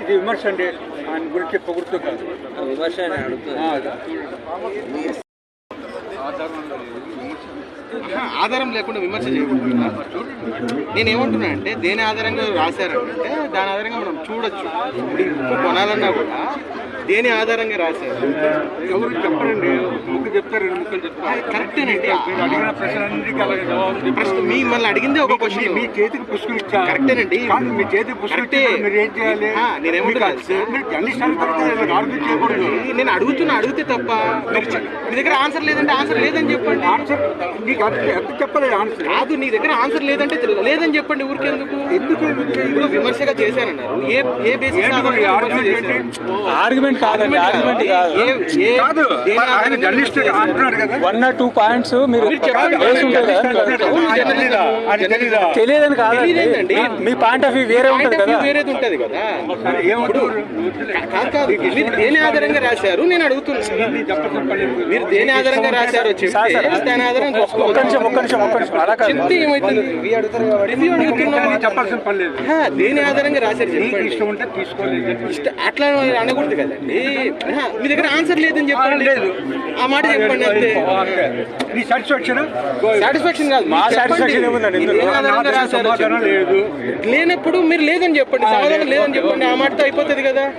ఇది విమర్శ అండి ఆయన గురించి పొగుడుతూ కాదు. విమర్శ ఆధారం లేకుండా విమర్శ చేయకూడదు. నేను ఏమంటున్నా అంటే దేని ఆధారంగా రాశారంటే దాని ఆధారంగా మనం చూడొచ్చు. కొనాలన్నా కూడా దేని ఆధారంగా రాశారు? ఎవరు చెప్పరండి. ముగ్గురు చెప్తారు రెండు ముక్కలు చెప్తారు. కరెక్టేనండి. మీరు అడిగిన ప్రశ్నలన్నిటికీ అలాగే జవాబు ప్రశ్న మిమ్మల్ని అడిగిందే ఒక క్వశ్చన్ మీ చేతికి పుస్తకం ఇచ్చా కరెక్టేనండి. కాదు, మీ చేతికి పుస్తకం. ఇచ్చి మీరు ఏం చేయాలి? మీరు జర్నలిస్ట్ కరెక్ట్ ఆర్గ్యూ చేయకూడదు. నేను అడుగుతున్నా అడిగితే తప్ప. మీ దగ్గర ఆన్సర్ లేదంటే ఆన్సర్ లేదని చెప్పండి. ఆన్సర్ నీకు ఎంత చెప్పలేదు ఆన్సర్? కాదు నీ దగ్గర ఆన్సర్ లేదంటే లేదని చెప్పండి ఊరికెందుకు? ఎందుకు? ఇప్పుడు విమర్శగా చేశానన్నారు. ఏ ఏ బేసిస్ ఆర్గ్యుమెంట్ కాదు. కాదు. కదా. వన్ ఆర్ టూ పాయింట్స్ మీరు కదా. తెలియదని కాదండి. మీ- పాయింట్ ఆఫ్ వ్యూ వేరే ఉంటుంది కదా. వేరేది ఉంటది కదా? కాదు కాదు. దేని ఆధారంగా రాశారు? నేను అడుగుతున్నా. నీ చెప్పసం పడలేదు. మీరు దేని ఆధారంగా రాశారో చెప్తే సార్, సార్. దాని ఆధారంగా ఒక్క నిమిషం ఒక్క నిమిషం ఒక్క నిమిషం. అలా కాదు. చెప్తే ఏమైతుంది? రివ్యూ అడుగుతున్నాం నీకు చెప్పాల్సిన పని లేదు. దేని ఆధారంగా రాశారు చెప్పండి. ఇష్టం ఉంటే తీసుకోలేదు ఇష్ట- అట్లా అనకూడదు కదండి హా, మీ దగ్గర ఆన్సర్ లేదని చెప్పండి. లేదు. ఆ మాట చెప్పండి అంతే. నీ సాటిస్ఫాక్షన్ సాటిస్ఫాక్షన్ కాదు. మా ఏముందండి. లేదు. లేనప్పుడు మీరు లేదని చెప్పండి. సమాధానం లేదని చెప్పండి. ఆ మాటతో అయిపోతుంది కదా.